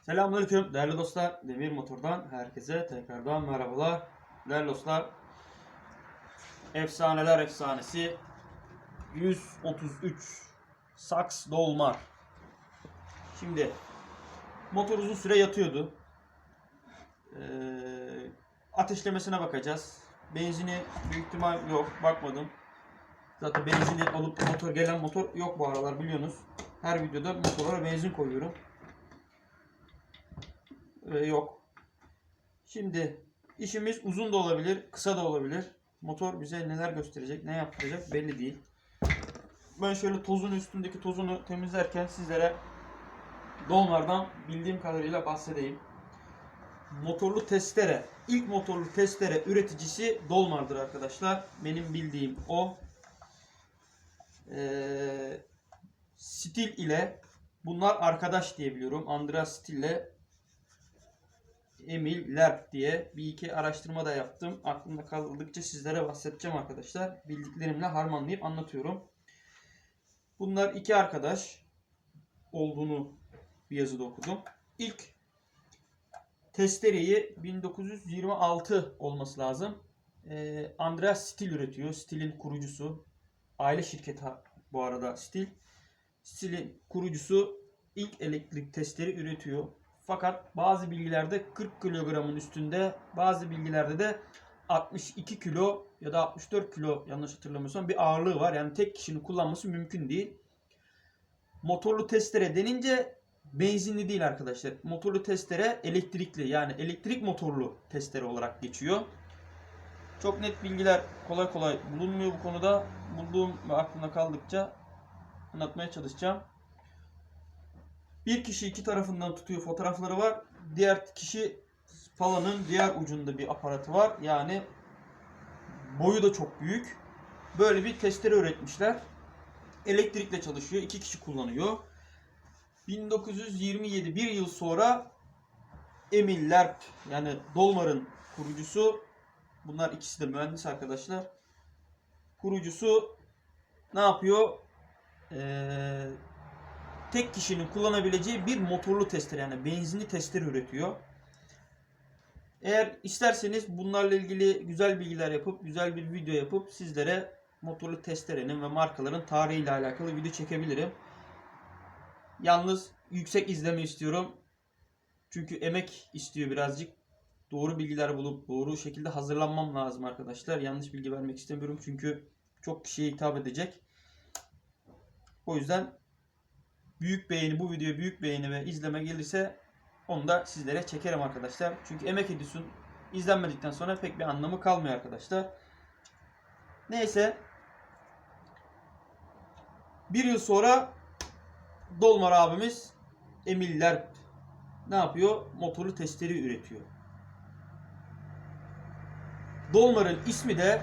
Selamünaleyküm değerli dostlar. Demir Motor'dan herkese tekrardan merhabalar. Değerli dostlar. Efsaneler efsanesi 133 Saks Dolmar. Şimdi motor uzun süre yatıyordu. Ee, ateşlemesine bakacağız. Benzini büyük ihtimal yok. Bakmadım. Zaten benzini alıp motor gelen motor yok bu aralar biliyorsunuz. Her videoda motorlara benzin koyuyorum. Ee, yok. Şimdi işimiz uzun da olabilir, kısa da olabilir. Motor bize neler gösterecek, ne yaptıracak belli değil. Ben şöyle tozun üstündeki tozunu temizlerken sizlere Dolmar'dan bildiğim kadarıyla bahsedeyim. Motorlu testere, ilk motorlu testere üreticisi Dolmar'dır arkadaşlar. Benim bildiğim o. Ee, Stil ile bunlar arkadaş diye biliyorum. Stil ile Emil Lerp diye bir iki araştırma da yaptım. Aklımda kaldıkça sizlere bahsedeceğim arkadaşlar. Bildiklerimle harmanlayıp anlatıyorum. Bunlar iki arkadaş olduğunu bir yazıda okudum. İlk testereyi 1926 olması lazım. Ee, Andreas Stil üretiyor. Stil'in kurucusu. Aile şirketi bu arada Stil. Stil'in kurucusu ilk elektrik testleri üretiyor. Fakat bazı bilgilerde 40 kilogramın üstünde, bazı bilgilerde de 62 kilo ya da 64 kilo yanlış hatırlamıyorsam bir ağırlığı var. Yani tek kişinin kullanması mümkün değil. Motorlu testere denince benzinli değil arkadaşlar. Motorlu testere elektrikli yani elektrik motorlu testere olarak geçiyor. Çok net bilgiler kolay kolay bulunmuyor bu konuda. Bulduğum ve aklımda kaldıkça anlatmaya çalışacağım. Bir kişi iki tarafından tutuyor fotoğrafları var. Diğer kişi palanın diğer ucunda bir aparatı var. Yani boyu da çok büyük. Böyle bir testere üretmişler. Elektrikle çalışıyor. iki kişi kullanıyor. 1927 bir yıl sonra Emil Lerp yani Dolmar'ın kurucusu bunlar ikisi de mühendis arkadaşlar. Kurucusu ne yapıyor? Ee, tek kişinin kullanabileceği bir motorlu testere yani benzinli testere üretiyor. Eğer isterseniz bunlarla ilgili güzel bilgiler yapıp güzel bir video yapıp sizlere motorlu testerenin ve markaların tarihiyle alakalı video çekebilirim. Yalnız yüksek izleme istiyorum. Çünkü emek istiyor birazcık. Doğru bilgiler bulup doğru şekilde hazırlanmam lazım arkadaşlar. Yanlış bilgi vermek istemiyorum çünkü çok kişiye hitap edecek. O yüzden büyük beğeni bu videoya büyük beğeni ve izleme gelirse onu da sizlere çekerim arkadaşlar. Çünkü emek ediyorsun. İzlenmedikten sonra pek bir anlamı kalmıyor arkadaşlar. Neyse. Bir yıl sonra Dolmar abimiz Emil ne yapıyor? Motorlu testleri üretiyor. Dolmar'ın ismi de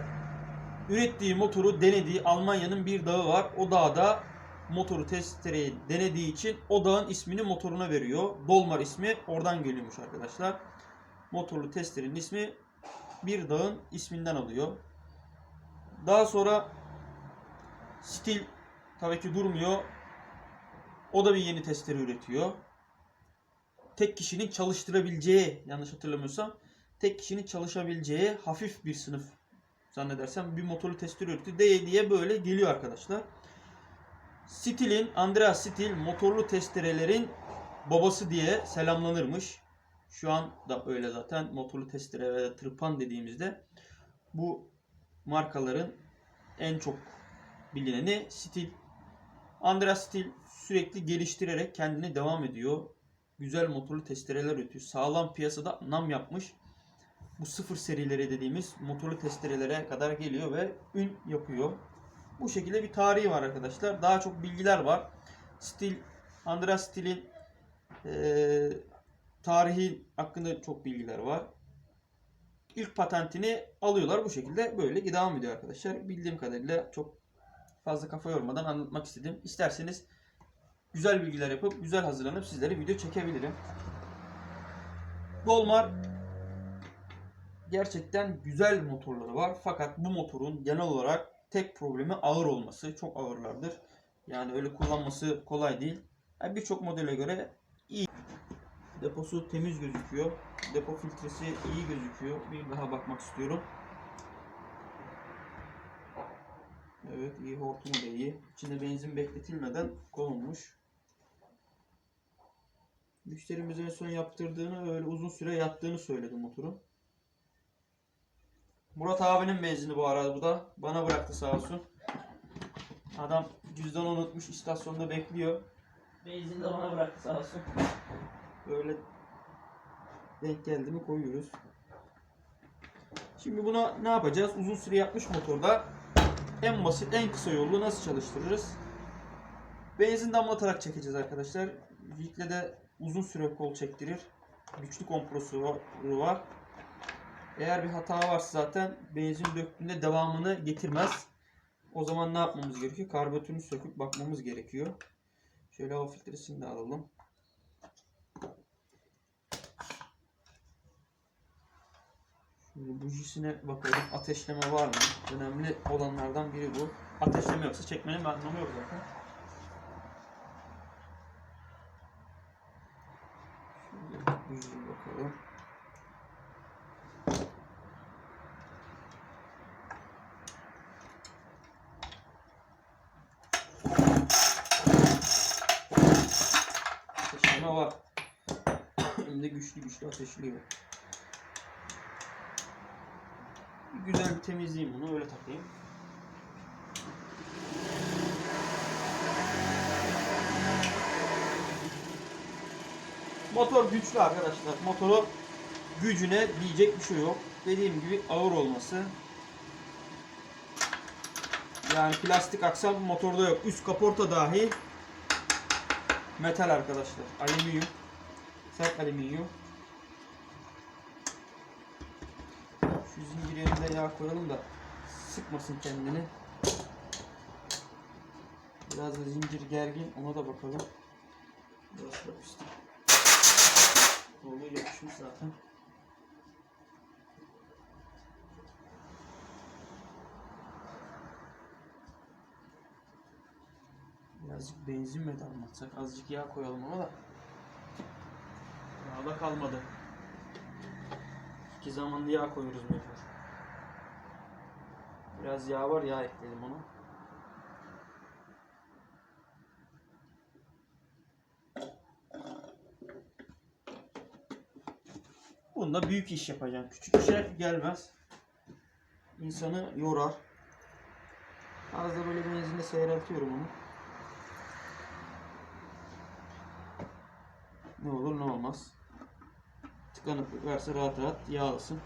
ürettiği motoru denediği Almanya'nın bir dağı var. O dağda motoru testereyi denediği için o dağın ismini motoruna veriyor. Dolmar ismi oradan geliyormuş arkadaşlar. Motorlu testerenin ismi bir dağın isminden alıyor. Daha sonra Stil tabii ki durmuyor. O da bir yeni testere üretiyor. Tek kişinin çalıştırabileceği, yanlış hatırlamıyorsam, tek kişinin çalışabileceği hafif bir sınıf zannedersem bir motorlu testere üretiyor. D diye böyle geliyor arkadaşlar. Stil'in, Andreas Stil motorlu testerelerin babası diye selamlanırmış. Şu an da öyle zaten motorlu testere ve tırpan dediğimizde bu markaların en çok bilineni Stil. Andreas Stil sürekli geliştirerek kendini devam ediyor. Güzel motorlu testereler üretiyor. Sağlam piyasada nam yapmış. Bu sıfır serileri dediğimiz motorlu testerelere kadar geliyor ve ün yapıyor. Bu şekilde bir tarihi var arkadaşlar. Daha çok bilgiler var. Stil, Andreas Stil'in e, tarihi hakkında çok bilgiler var. İlk patentini alıyorlar bu şekilde böyle devam ediyor arkadaşlar. Bildiğim kadarıyla çok fazla kafa yormadan anlatmak istedim. İsterseniz güzel bilgiler yapıp güzel hazırlanıp sizlere video çekebilirim. Dolmar gerçekten güzel motorları var. Fakat bu motorun genel olarak tek problemi ağır olması. Çok ağırlardır. Yani öyle kullanması kolay değil. Yani Birçok modele göre iyi. Deposu temiz gözüküyor. Depo filtresi iyi gözüküyor. Bir daha bakmak istiyorum. Evet iyi hortumu da iyi. İçinde benzin bekletilmeden konulmuş. Müşterimiz en son yaptırdığını öyle uzun süre yattığını söyledi motorun. Murat abinin benzini bu arada bu da. Bana bıraktı sağ olsun. Adam cüzdanı unutmuş istasyonda bekliyor. Benzini de bana bıraktı sağ olsun. Böyle denk geldi mi koyuyoruz. Şimdi buna ne yapacağız? Uzun süre yapmış motorda en basit, en kısa yolu nasıl çalıştırırız? Benzin damlatarak çekeceğiz arkadaşlar. Vikle de uzun süre kol çektirir. Güçlü kompresörü var. Eğer bir hata varsa zaten benzin döktüğünde devamını getirmez. O zaman ne yapmamız gerekiyor? Karbüratörünü söküp bakmamız gerekiyor. Şöyle hava filtresini de alalım. Şimdi bujisine bakalım. Ateşleme var mı? Önemli olanlardan biri bu. Ateşleme yoksa çekmenin anlamı yok zaten. Şöyle bujiye bakalım. Ateşleme var. Hem de güçlü güçlü ateşliyor. Güzel bir temizleyeyim bunu öyle takayım. Motor güçlü arkadaşlar. Motoru gücüne diyecek bir şey yok. Dediğim gibi ağır olması. Yani plastik aksam motorda yok. Üst kaporta dahi metal arkadaşlar. Alüminyum. Sert alüminyum. Şu zincir yerine yağ koyalım da sıkmasın kendini. Biraz da zincir gergin ona da bakalım. Biraz da üstü. Kolu yapışmış zaten. Birazcık benzin mi damlatsak? Azıcık yağ koyalım ona da. Da kalmadı. İki zamanlı yağ koyuyoruz mecbur. Biraz yağ var yağ ekledim ona. Bunda büyük iş yapacağım. Küçük işe gelmez. İnsanı yorar. Az da böyle benzinle seyreltiyorum onu. Ne olur ne olmaz. Tıkanıklık varsa rahat rahat yağlasın.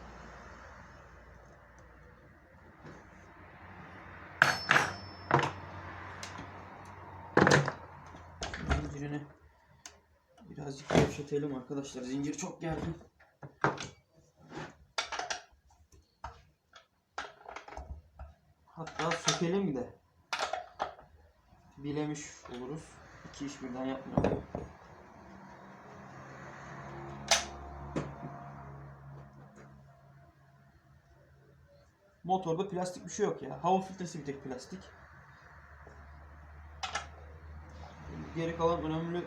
Zincirini birazcık gevşetelim arkadaşlar. Zincir çok gergin. Hatta sökelim de bilemiş oluruz. İki iş birden yapmayalım. Motorda plastik bir şey yok ya. Hava filtresi bir tek plastik. Geri kalan önemli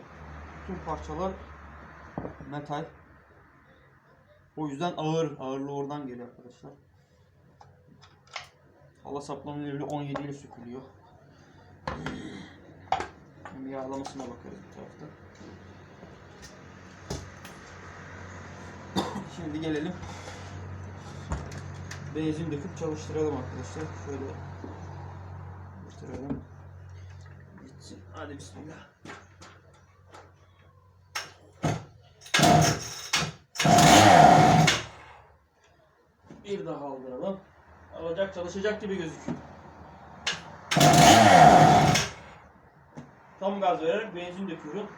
tüm parçalar metal. O yüzden ağır. Ağırlığı oradan geliyor arkadaşlar. Hava saplama yönü 17 ile sökülüyor. Şimdi yağlamasına bakarız bu tarafta. Şimdi gelelim benzin döküp çalıştıralım arkadaşlar. Şöyle gösterelim. Gitsin. Hadi bismillah. Bir daha aldıralım. Alacak çalışacak gibi gözüküyor. Tam gaz vererek benzin döküyorum.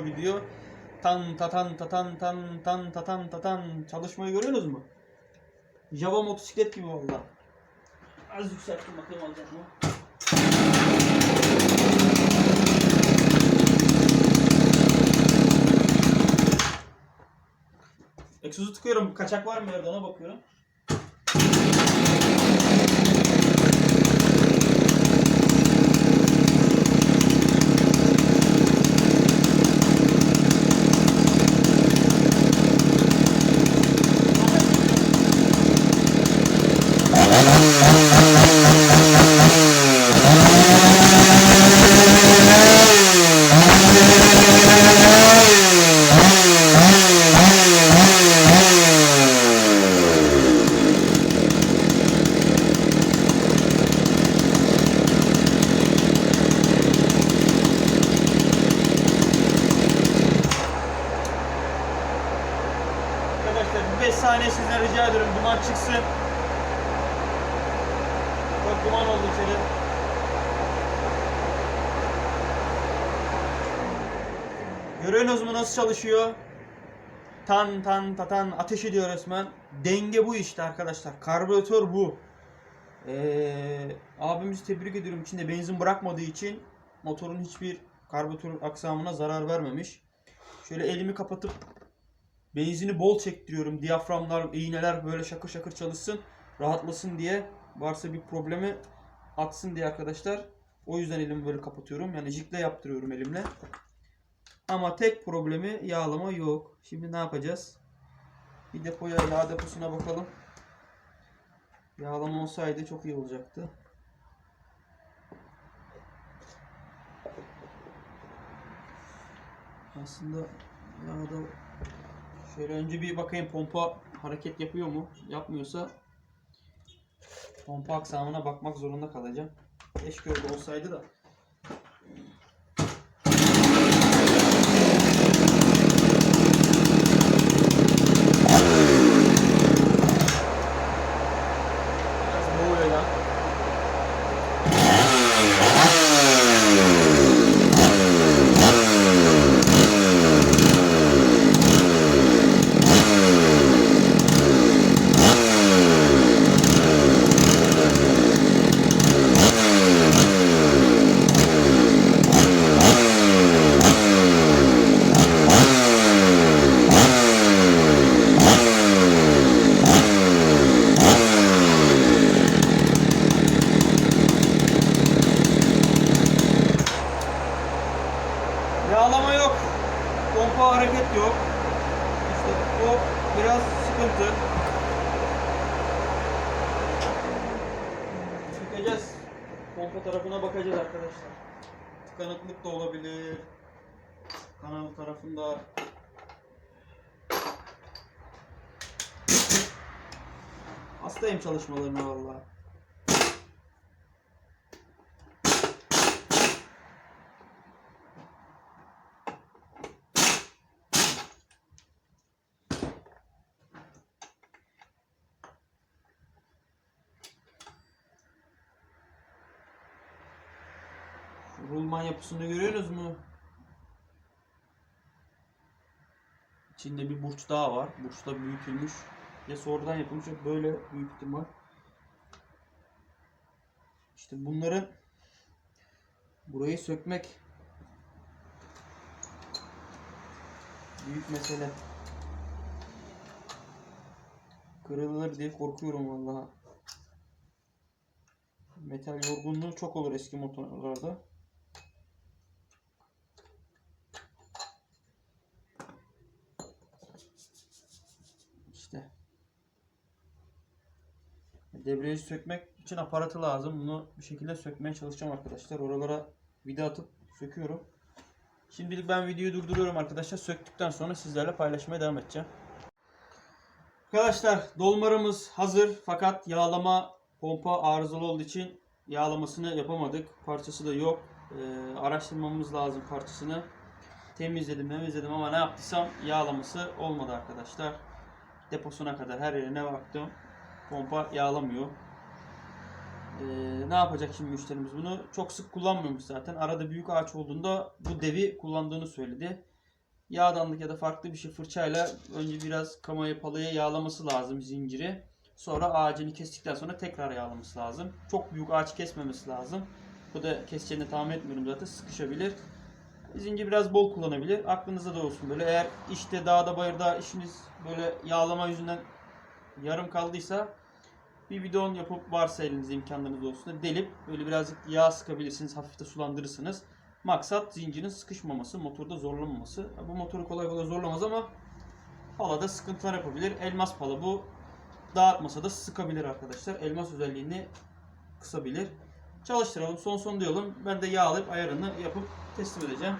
Gidiyor. Tan tatan tatan tan tan tatan tatan çalışmayı görüyorsunuz mu? Java motosiklet gibi valla. Az yükselttim bakayım alacak mı? Egzozu tıkıyorum. Kaçak var mı yerde ona bakıyorum. Görüyorsunuz mu nasıl çalışıyor? Tan tan tatan ateş ediyor resmen. Denge bu işte arkadaşlar. Karbüratör bu. Ee, abimizi tebrik ediyorum. İçinde benzin bırakmadığı için motorun hiçbir karbüratör aksamına zarar vermemiş. Şöyle elimi kapatıp Benzini bol çektiriyorum. Diyaframlar, iğneler böyle şakır şakır çalışsın. Rahatlasın diye. Varsa bir problemi atsın diye arkadaşlar. O yüzden elimi böyle kapatıyorum. Yani jikle yaptırıyorum elimle. Ama tek problemi yağlama yok. Şimdi ne yapacağız? Bir depoya, yağ deposuna bakalım. Yağlama olsaydı çok iyi olacaktı. Aslında yağda Şöyle önce bir bakayım pompa hareket yapıyor mu? Yapmıyorsa pompa aksamına bakmak zorunda kalacağım. Keşke öyle olsaydı da. Biraz boğuyor ya. Yağlama yok. Pompa hareket yok. İşte o biraz sıkıntı. Çıkacağız. Pompa tarafına bakacağız arkadaşlar. Tıkanıklık da olabilir. Kanal tarafında Hastayım çalışmalarına vallahi. Şu Rulman yapısını görüyorsunuz mu? İçinde bir burç daha var. Burç da büyütülmüş. Ya sonradan yapılmış ya böyle büyük ihtimal. İşte bunların burayı sökmek büyük mesele. Kırılır diye korkuyorum vallahi. Metal yorgunluğu çok olur eski motorlarda. İşte. Debriyajı sökmek için aparatı lazım. Bunu bir şekilde sökmeye çalışacağım arkadaşlar. Oralara vida atıp söküyorum. Şimdilik ben videoyu durduruyorum arkadaşlar. Söktükten sonra sizlerle paylaşmaya devam edeceğim. Arkadaşlar dolmarımız hazır fakat yağlama pompa arızalı olduğu için yağlamasını yapamadık. Parçası da yok. Ee, araştırmamız lazım parçasını. Temizledim temizledim ama ne yaptıysam yağlaması olmadı arkadaşlar. Deposuna kadar her yerine baktım. Pompa yağlamıyor. Ee, ne yapacak şimdi müşterimiz bunu? Çok sık kullanmıyormuş zaten. Arada büyük ağaç olduğunda bu devi kullandığını söyledi. Yağdanlık ya da farklı bir şey fırçayla önce biraz kamayı palaya yağlaması lazım zinciri. Sonra ağacını kestikten sonra tekrar yağlaması lazım. Çok büyük ağaç kesmemesi lazım. Bu da keseceğini tahmin etmiyorum zaten sıkışabilir. Zincir biraz bol kullanabilir. Aklınızda da olsun böyle. Eğer işte dağda bayırda işiniz böyle yağlama yüzünden yarım kaldıysa bir bidon yapıp varsa elinizde imkanlarınız olsun delip böyle birazcık yağ sıkabilirsiniz. Hafif de sulandırırsınız. Maksat zincirin sıkışmaması, motorda zorlamaması. Bu motoru kolay kolay zorlamaz ama palada sıkıntılar yapabilir. Elmas pala bu. Dağıtmasa da sıkabilir arkadaşlar. Elmas özelliğini kısabilir. Çalıştıralım. Son son diyelim. Ben de yağlayıp ayarını yapıp teslim edeceğim.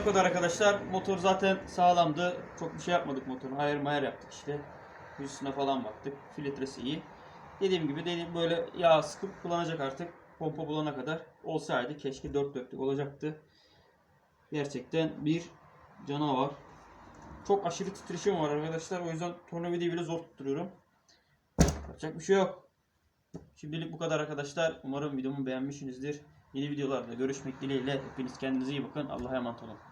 Bu kadar arkadaşlar. Motor zaten sağlamdı. Çok bir şey yapmadık motorun. Ayar mayar yaptık işte. Yüzüne falan baktık. Filtresi iyi. Dediğim gibi dediğim böyle yağ sıkıp kullanacak artık. Pompa bulana kadar. Olsaydı keşke dört dörtlük olacaktı. Gerçekten bir canavar. Çok aşırı titreşim var arkadaşlar. O yüzden tornavidayı bile zor tutturuyorum. Yapacak bir şey yok. Şimdilik bu kadar arkadaşlar. Umarım videomu beğenmişsinizdir. Yeni videolarda görüşmek dileğiyle. Hepiniz kendinize iyi bakın. Allah'a emanet olun.